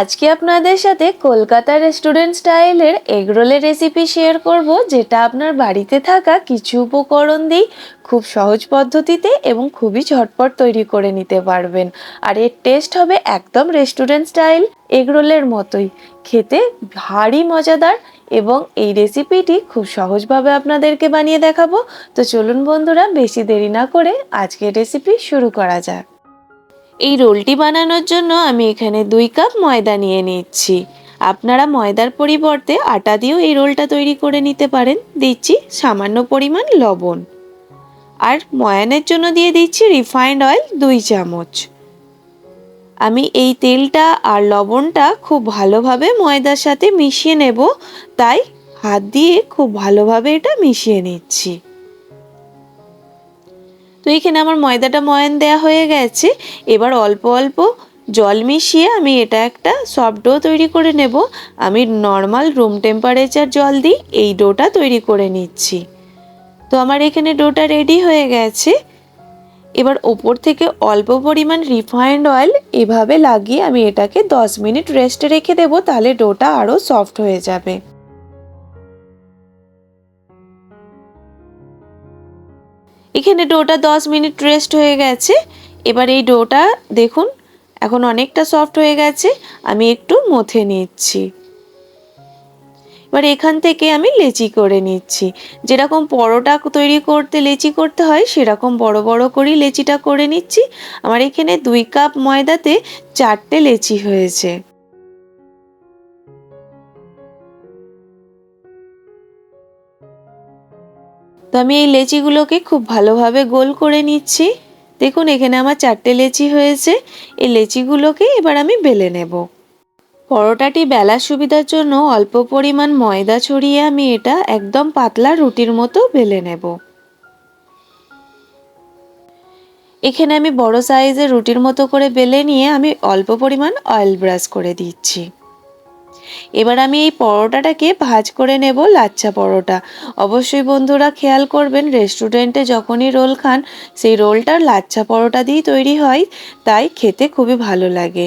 আজকে আপনাদের সাথে কলকাতা রেস্টুরেন্ট স্টাইলের এগরোলের রেসিপি শেয়ার করব, যেটা আপনার বাড়িতে থাকা কিছু উপকরণ দিয়েই খুব সহজ পদ্ধতিতে এবং খুবই ঝটপট তৈরি করে নিতে পারবেন। আর এর টেস্ট হবে একদম রেস্টুরেন্ট স্টাইল এগরোলের মতোই। খেতে ভারী মজাদার এবং এই রেসিপিটি খুব সহজভাবে আপনাদেরকে বানিয়ে দেখাবো। তো চলুন বন্ধুরা, বেশি দেরি না করে আজকের রেসিপি শুরু করা যাক। এই রোলটি বানানোর জন্য আমি এখানে দুই কাপ ময়দা নিয়ে নিচ্ছি। আপনারা ময়দার পরিবর্তে আটা দিয়েও এই রোলটা তৈরি করে নিতে পারেন। দিচ্ছি সামান্য পরিমাণ লবণ। আর ময়ানের জন্য দিয়ে দিচ্ছি রিফাইন্ড অয়েল দুই চামচ। আমি এই তেলটা আর লবণটা খুব ভালোভাবে ময়দার সাথে মিশিয়ে নেব। তাই হাত দিয়ে খুব ভালোভাবে এটা মিশিয়ে নিচ্ছি। তো এখানে আমার ময়দাটা ময়ান দেয়া হয়ে গেছে। এবার অল্প অল্প জল মিশিয়ে আমি এটা একটা সফট ডো তৈরি করে নেব। আমি নর্মাল রুম টেম্পারেচার জল দিই এই ডোটা তৈরি করে নিচ্ছি। তো আমার এখানে ডোটা রেডি হয়ে গেছে। এবার ওপর থেকে অল্প পরিমাণ রিফাইন্ড অয়েল এভাবে লাগিয়ে আমি এটাকে দশ মিনিট রেস্টে রেখে দেবো। তাহলে ডোটা আরও সফট হয়ে যাবে। এখানে ডোটা দশ মিনিট রেস্ট হয়ে গেছে। এবার এই ডোটা দেখুন, এখন অনেকটা সফট হয়ে গেছে, আমি একটু মথে নিচ্ছি। এবার এখান থেকে আমি লেচি করে নিচ্ছি। যেরকম পরোটা তৈরি করতে লেচি করতে হয়, সেরকম বড় বড় করেই লেচিটা করে নিচ্ছি। আমার এখানে দুই কাপ ময়দাতে চারটে লেচি হয়েছে। তো আমি এই লেচিগুলোকে খুব ভালোভাবে গোল করে নিচ্ছি। দেখুন, এখানে আমার চারটে লেচি হয়েছে। এই লেচিগুলোকে এবার আমি বেলে নেব। পরোটাটি বেলার সুবিধার জন্য অল্প পরিমাণ ময়দা ছড়িয়ে আমি এটা একদম পাতলা রুটির মতো বেলে নেব। এখানে আমি বড় সাইজের রুটির মতো করে বেলে নিয়ে আমি অল্প পরিমাণ অয়েল ব্রাশ করে দিচ্ছি। এবার আমি এই পরোটাটাকে ভাজ করে নেব লাচ্ছা পরোটা। অবশ্যই বন্ধুরা খেয়াল করবেন রেস্টুরেন্টে যখনই রোল খান, সেই রোলটার লাচ্ছা পরোটা দিয়েই তৈরি হয়, তাই খেতে খুবই ভালো লাগে।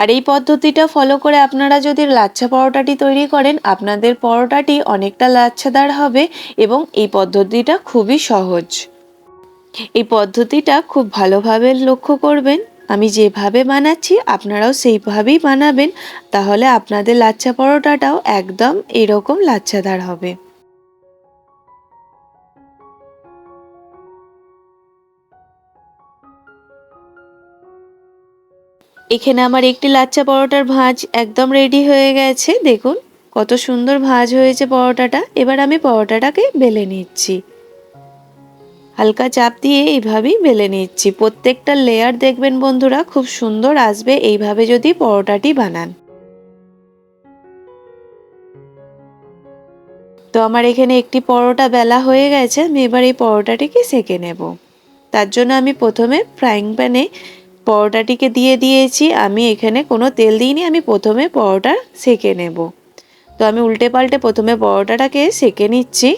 আর এই পদ্ধতিটা ফলো করে আপনারা যদি লাচ্ছা পরোটাটি তৈরি করেন, আপনাদের পরোটাটি অনেকটা লাচ্ছাদার হবে এবং এই পদ্ধতিটা খুবই সহজ। এই পদ্ধতিটা খুব ভালোভাবে লক্ষ্য করবেন। আমি যেভাবে বানাচ্ছি, আপনারাও সেইভাবেই বানাবেন। তাহলে আপনাদের লাচ্ছা পরোটাটাও একদম এরকম লাচ্ছাদার হবে। এখানে আমার একটি লাচ্ছা পরোটার ভাঁজ একদম রেডি হয়ে গেছে। দেখুন, কত সুন্দর ভাঁজ হয়েছে পরোটাটা। এবার আমি পরোটাটাকে বেলে নিচ্ছি। হালকা চাপ দিয়ে এইভাবেই বেলে নিচ্ছি। প্রত্যেকটা লেয়ার দেখবেন বন্ধুরা খুব সুন্দর আসবে। এইভাবে যদি পরোটাটি বানান। তো আমার এখানে একটি পরোটা বেলা হয়ে গেছে। আমি এবার এই পরোটাটিকে সেঁকে নেব। তার জন্য আমি প্রথমে ফ্রাইং প্যানে পরোটাটিকে দিয়ে দিয়েছি। আমি এখানে কোনো তেল দিইনি। আমি প্রথমে পরোটা সেঁকে নেব। তো আমি উল্টে পাল্টে প্রথমে পরোটাটাকে সেঁকে নিচ্ছি।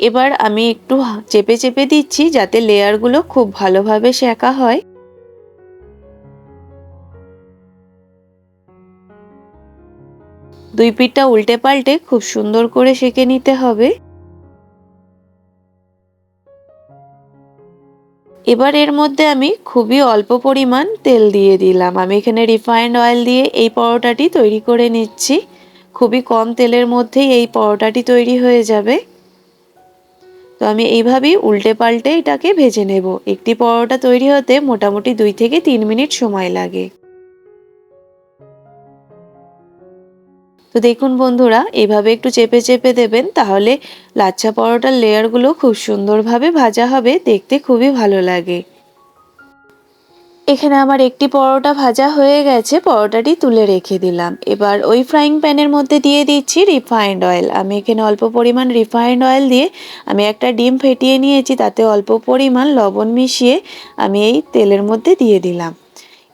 এবার আমি একটু চেপে চেপে দিচ্ছি যাতে লেয়ারগুলো খুব ভালোভাবে শেখা হয়। দুই পিঠটা উল্টে পাল্টে খুব সুন্দর করে সেঁকে নিতে হবে। এবার এর মধ্যে আমি খুবই অল্প পরিমাণ তেল দিয়ে দিলাম। আমি এখানে রিফাইন্ড অয়েল দিয়ে এই পরোটাটি তৈরি করে নিচ্ছি। খুবই কম তেলের মধ্যেই এই পরোটাটি তৈরি হয়ে যাবে। তো আমি এইভাবেই উল্টে পাল্টে এটাকে ভেজে নেব। একটি পরোটা তৈরি হতে মোটামুটি দুই থেকে তিন মিনিট সময় লাগে। তো দেখুন বন্ধুরা, এভাবে একটু চেপে চেপে দেবেন, তাহলে লাচ্ছা পরোটার লেয়ারগুলো খুব সুন্দরভাবে ভাজা হবে, দেখতে খুবই ভালো লাগে। এখানে আমার একটি পরোটা ভাজা হয়ে গেছে, পরোটাটি তুলে রেখে দিলাম। এবার ওই ফ্রাইং প্যানের মধ্যে দিয়ে দিচ্ছি রিফাইন্ড অয়েল আমি এখানে অল্প পরিমাণ রিফাইন্ড অয়েল দিয়ে আমি একটা ডিম ফেটিয়ে নিয়েছি, তাতে অল্প পরিমাণ লবণ মিশিয়ে আমি এই তেলের মধ্যে দিয়ে দিলাম।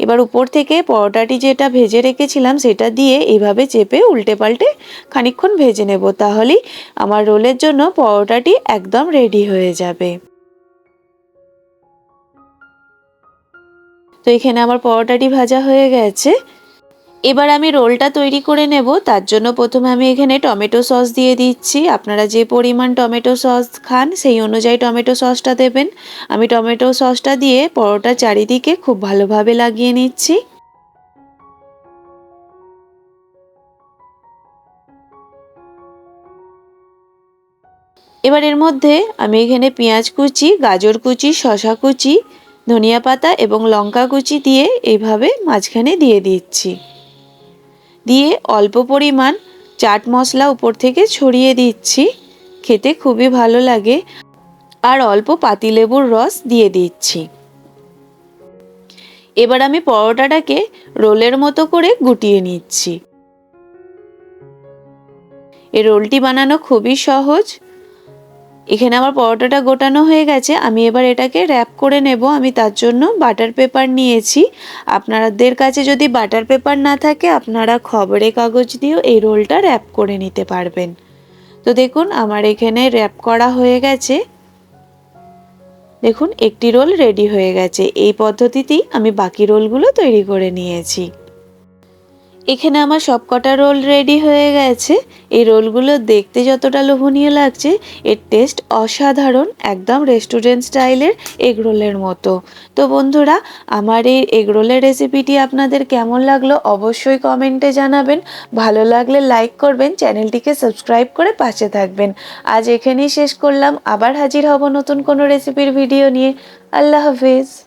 এবার উপর থেকে পরোটাটি যেটা ভেজে রেখেছিলাম, সেটা দিয়ে এইভাবে চেপে উল্টে পাল্টে খানিকক্ষণ ভেজে নেব, তাহলেই আমার রোলের জন্য পরোটাটি একদম রেডি হয়ে যাবে। তো এখানে আমার পরোটাটি ভাজা হয়ে গেছে। এবার আমি রোলটা তৈরি করে নেব। তার জন্য প্রথমে আমি এখানে টমেটো সস দিয়ে দিচ্ছি। আপনারা যে পরিমাণ টমেটো সস খান, সেই অনুযায়ী টমেটো সসটা দেবেন। আমি টমেটো সসটা দিয়ে পরোটা চারিদিকে খুব ভালোভাবে লাগিয়ে নিচ্ছি। এবার এর মধ্যে আমি এখানে পেঁয়াজ কুচি, গাজর কুচি শশা কুচি ধনিয়া পাতা এবং লঙ্কা কুচি দিয়ে এইভাবে মাঝখানে দিয়ে দিচ্ছি। দিয়ে অল্প পরিমাণ চাট মশলা উপর থেকে ছড়িয়ে দিচ্ছি। খেতে খুবই ভালো লাগে। আর অল্প পাতিলেবুর রস দিয়ে দিচ্ছি। এবার আমি পরোটাটাকে রোলের মতো করে গুটিয়ে নিচ্ছি। এই রোলটি বানানো খুবই সহজ এখানে আমার পরোটাটা গোটানো হয়ে গেছে, আমি এবার এটাকে র্যাপ করে নেব। আমি তার জন্য বাটার পেপার নিয়েছি। আপনাদের কাছে যদি বাটার পেপার না থাকে, আপনারা খবরে কাগজ দিয়েও এই রোলটা র্যাপ করে নিতে পারবেন। তো দেখুন, আমার এখানে র্যাপ করা হয়ে গেছে। দেখুন, একটি রোল রেডি হয়ে গেছে। এই পদ্ধতিতেই আমি বাকি রোলগুলো তৈরি করে নিয়েছি। এখানে আমার সবকটা রোল রেডি হয়ে গেছে। এই রোলগুলো দেখতে যতটা লোভনীয় লাগছে, এর টেস্ট অসাধারণ, একদম রেস্টুরেন্ট স্টাইলের এগ রোলের মতো। তো বন্ধুরা, আমার এই এগ রোলের রেসিপিটি আপনাদের কেমন লাগল অবশ্যই কমেন্টে জানাবেন। ভালো লাগলে লাইক করবেন, চ্যানেলটিকে সাবস্ক্রাইব করে পাশে থাকবেন। আজ এখানেই শেষ করলাম, আবার হাজির হব নতুন কোনো রেসিপির ভিডিও নিয়ে। আল্লাহ হাফিজ।